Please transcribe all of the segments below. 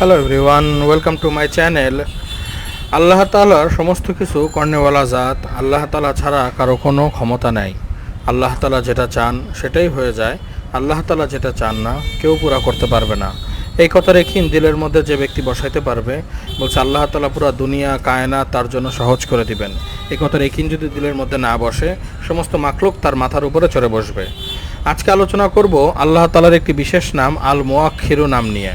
Hello everyone welcome to my channel আল্লাহ তালার সমস্ত কিছু কর্ণেওয়ালা জাত, আল্লাহ তালা ছাড়া কারও কোনো ক্ষমতা নাই। আল্লাহ তালা যেটা চান সেটাই হয়ে যায়। আল্লাহ তালা যেটা চান না, কেউ পুরা করতে পারবে না। এই কথা রেখিন দিলের মধ্যে যে ব্যক্তি বসাইতে পারবে, বলছে আল্লাহ তালা পুরা দুনিয়া কায়না তার জন্য সহজ করে দিবেন। এই কথা রেখিন যদি দিলের মধ্যে না বসে, সমস্ত মাকলুক তার মাথার উপরে চড়ে বসবে। আজকে আলোচনা করব আল্লাহ তালার একটি বিশেষ নাম আল মোয়াক্ষিরু নাম নিয়ে।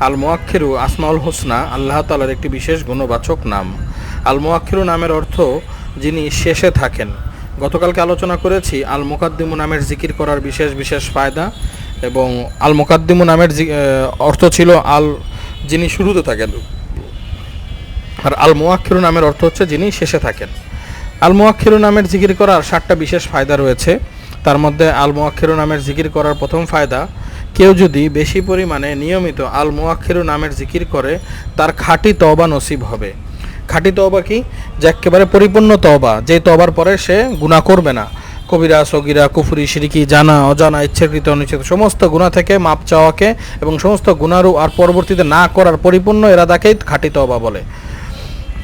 আল মোয়াক্ষিরু আসমাউল হোসনা আল্লাহ তালার একটি বিশেষ গুণবাচক নাম। আল মোয়াক্ষিরু নামের অর্থ যিনি শেষে থাকেন। গতকালকে আলোচনা করেছি আল মোকাদ্দিমু নামের জিকির করার বিশেষ বিশেষ ফায়দা এবং আল মোকাদ্দিমু নামের অর্থ ছিল আল যিনি শুরুতে থাকেন। আর আল মোয়াক্ষিরু নামের অর্থ হচ্ছে যিনি শেষে থাকেন। আল মোয়াক্ষিরু নামের জিকির করার সাতটা বিশেষ ফায়দা রয়েছে। তার মধ্যে আল মোয়াক্ষিরু নামের জিকির করার প্রথম ফায়দা কেউ যদি বেশি পরিমাণে নিয়মিত আল মোয়াক্ষিরু নামের জিকির করে, তার খাঁটি তওবা নসিব হবে। খাঁটি তওবা কি? যে একেবারে পরিপূর্ণ তওবা, যে তওবার পরে সে গুনাহ করবে না। কবিরা, সগিরা, কুফুরি, সিরিকি, জানা, অজানা, ইচ্ছাকৃত অনুচিত সমস্ত গুণা থেকে মাপ চাওয়াকে এবং সমস্ত গুণারু আর পরবর্তীতে না করার পরিপূর্ণ এরাদাকেই খাঁটি তওবা বলে।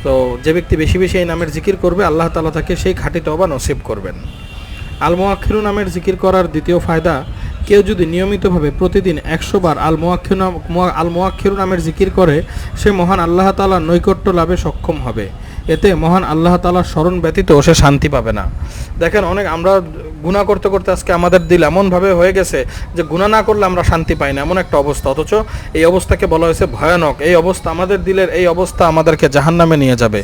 তো যে ব্যক্তি বেশি বেশি এই নামের জিকির করবে, আল্লাহ তালা তাকে সেই খাঁটি তওবা নসিব করবেন। আল মোয়াক্ষিরু নামের জিকির করার দ্বিতীয় ফায়দা কেউ যদি নিয়মিতভাবে প্রতিদিন একশো বার আল মোয়াক্ষির নাম আল মোয়াক্ষিরু নামের জিকির করে, সে মহান আল্লাহ তালার নৈকট্য লাভে সক্ষম হবে। এতে মহান আল্লাহ তালার স্মরণ ব্যতীত সে শান্তি পাবে না। দেখেন, অনেক আমরা গুণা করতে করতে আজকে আমাদের দিল এমনভাবে হয়ে গেছে যে গুণা না করলে আমরা শান্তি পাই না, এমন একটা অবস্থা। অথচ এই অবস্থাকে বলা হয়েছে ভয়ানক। এই অবস্থা আমাদের দিলের এই অবস্থা আমাদেরকে জাহান নামে নিয়ে যাবে।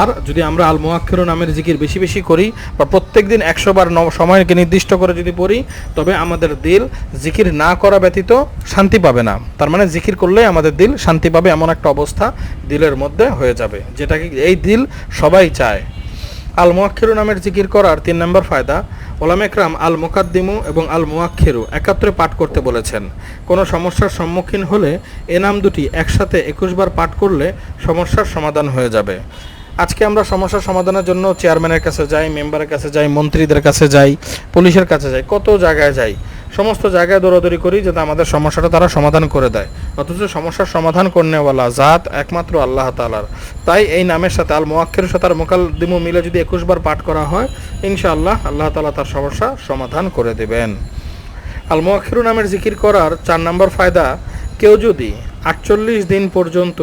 আর যদি আমরা আল মোয়াক্ষের নামের জিকির বেশি বেশি করি বা প্রত্যেক দিন একশো বার সময়কে নির্দিষ্ট করে যদি পড়ি, তবে আমাদের দিল জিকির না করা ব্যতীত শান্তি পাবে না। তার মানে জিকির করলেই আমাদের দিল শান্তি পাবে এমন একটা অবস্থা দিলের মধ্যে হয়ে যাবে। যেটাকে এই দিল সবাই চায়। আল মোয়াক্ষেরু নামের জিকির করার তিন নম্বর ফায়দা, ওলাম একরাম আল মোকাদ্দিমু এবং আল মোয়াক্ষেরু একাত্রে পাঠ করতে বলেছেন। কোনো সমস্যার সম্মুখীন হলে এ নাম দুটি একসাথে একুশ বার পাঠ করলে সমস্যার সমাধান হয়ে যাবে। আজকে আমরা সমস্যার সমাধানের জন্য চেয়ারম্যানের কাছে যাই মেম্বারের কাছে যাই, মন্ত্রীদের কাছে যাই, পুলিশের কাছে যাই, কত জায়গায় যাই সমস্ত জায়গায় দৌড়াদৌড়ি করি যাতে আমাদের সমস্যাটা তারা সমাধান করে দেয়। অথচ সমস্যার সমাধান করনেওয়ালা জাত একমাত্র আল্লাহ তালার তাই এই নামের সাথে আল মোয়াক্ষের সাথে আর মোকালদিমু মিলে যদি একুশ বার পাঠ করা হয়, ইনশাআল্লাহ আল্লাহ তালা তার সমস্যা সমাধান করে দেবেন। আল মোয়াক্ষিরু নামের জিকির করার চার নম্বর ফায়দা, কেউ যদি আটচল্লিশ দিন পর্যন্ত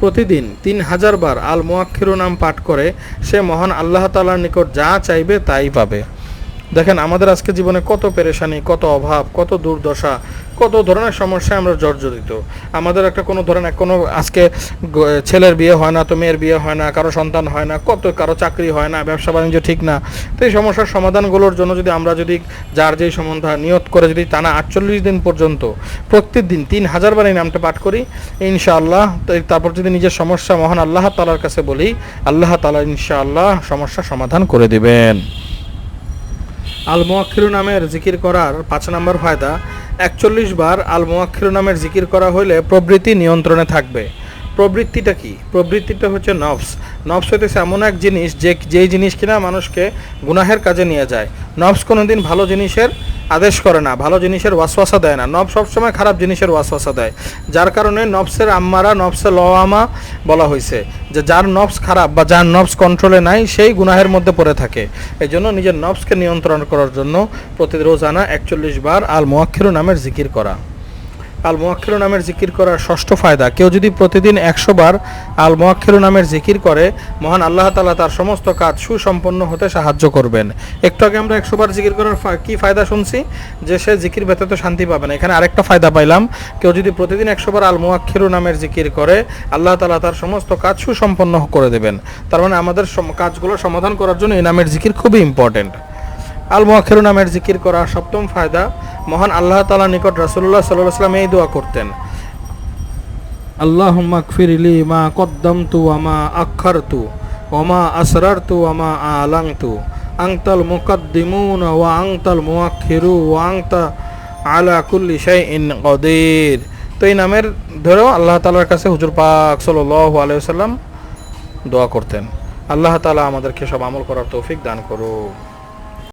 প্রতিদিন তিন হাজার বার আল মোয়াক্ষিরু নাম পাঠ করে, সে মহান আল্লাহ তালার নিকট যা চাইবে তাই পাবে। দেখেন, আমাদের আজকে জীবনে কত পেরেশানি, কত অভাব, কত দুর্দশা, কত ধরনের সমস্যায় আমরা জর্জরিত। আমাদের একটা কোনো ধরনের কোনো আজকে ছেলের বিয়ে হয় না, তো মেয়ের বিয়ে হয় না, কারও সন্তান হয় না, কত কারও চাকরি হয় না, ব্যবসা বাণিজ্য ঠিক না। তো এই সমস্যার সমাধানগুলোর জন্য যদি আমরা যদি যার যেই সম্বন্ধে নিয়ত করে যদি টানা আটচল্লিশ দিন পর্যন্ত প্রত্যেক দিন তিন হাজার বার এই নামটা পাঠ করি, ইনশাআল্লাহ তারপর যদি নিজের সমস্যা মহান আল্লাহ তালার কাছে বলি, আল্লাহ তালা ইনশাআল্লাহ সমস্যা সমাধান করে দিবেন। আল মোয়াক্ষিরু নামের জিকির করার পাঁচ নম্বর ফায়দা, একচল্লিশ বার আল নামের জিকির করা হলে প্রবৃত্তি নিয়ন্ত্রণে থাকবে। প্রবৃত্তিটা কি? প্রবৃত্তিটা হচ্ছে নফস। নফস হইতেছে এমন এক জিনিস যে, যেই জিনিস কিনা মানুষকে গুনাহের কাজে নিয়ে যায়। নফস কোনোদিন ভালো জিনিসের আদেশ করে না, ভালো জিনিসের ওয়াসওয়াসা দেয় না। নব সবসময় খারাপ জিনিসের ওয়াসওয়াসা দেয়। যার কারণে নবসের আম্মারা, নবসে লওয়ামা বলা হয়েছে যে, যার নবস খারাপ বা যার নবস কন্ট্রোলে নাই, সেই গুনাহের মধ্যে পড়ে থাকে। এই জন্য নিজের নবসকে নিয়ন্ত্রণ করার জন্য প্রতি রোজানা একচল্লিশ বার আল মোয়াক্ষিরু নামের জিকির করা। আল মোয়াক্ষিরু নামের জিকির করার ষষ্ঠ ফায়দা। কেউ যদি প্রতিদিন একশো বার আল মোয়াক্ষিরু নামের জিকির করে, মহান আল্লাহ তালা তার সমস্ত কাজ সুসম্পন্ন হতে সাহায্য করবেন। একটু আগে আমরা একশো বার জিকির করার কি ফায়দা শুনছি? যে সে জিকির ব্যতীত শান্তি পাবে না। এখানে আরেকটা ফায়দা পাইলাম। কেউ যদি প্রতিদিন একশো বার আল মোয়াক্ষিরু নামের জিকির করে, আল্লাহ তালা তার সমস্ত কাজ সুসম্পন্ন করে দেবেন। তার মানে আমাদের কাজগুলো সমাধান করার জন্য এই নামের জিকির খুবই ইম্পর্টেন্ট আল মোয়াক্ষিরু নামের জিকির করা সপ্তম ফায়দা মহান আল্লাহ তালা নিকট রাসুল্লাহ সাল্লাহ সাল্লাম এই দোয়া করতেন। আল্লাহুম্মা কফিরলি মা কদ্দামতু ওয়ামা আখারতু ওমা আসরারতু ওয়ামা আলাংতু। আংতাল মুকাদ্দিমুন ওয়া আংতাল মুয়াক্ষিরু ওয়া আংতা আলা কুল্লি শাইইন কদির। তো এই নামের ধরেও আল্লাহ তালার কাছে হুজুর পাক সাল্লাল্লাহু আলাইহি ওয়াসাল্লাম দোয়া করতেন। আল্লাহ তাআলা আমাদেরকে সব আমল করার তৌফিক দান করুন